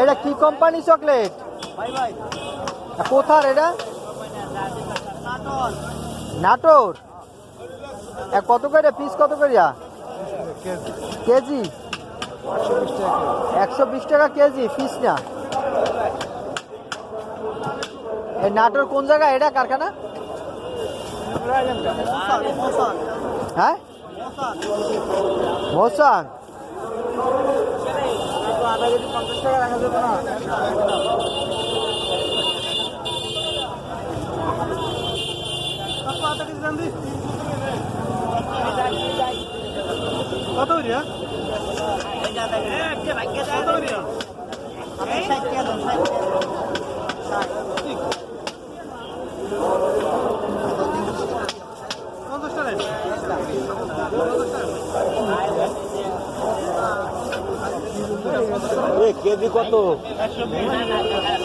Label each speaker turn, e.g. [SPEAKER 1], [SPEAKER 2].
[SPEAKER 1] এটা কি
[SPEAKER 2] company chocolate
[SPEAKER 1] কোথার এটা? নাটোর। কত করে পিস কত করে কেজি। একশো বিশ টাকা। কেজি পিস না নাটোর কোন জায়গা এটা কারখানা হ্যাঁ
[SPEAKER 2] আধা কেজি পঞ্চাশ টাকা রাখা যাবে না আধা কেজি দাম দিস কত করিয়া কত করিয়া ষাট টাকা দাম ষাট পঞ্চাশ টাকা
[SPEAKER 3] কেজি কত
[SPEAKER 2] একশো বিশ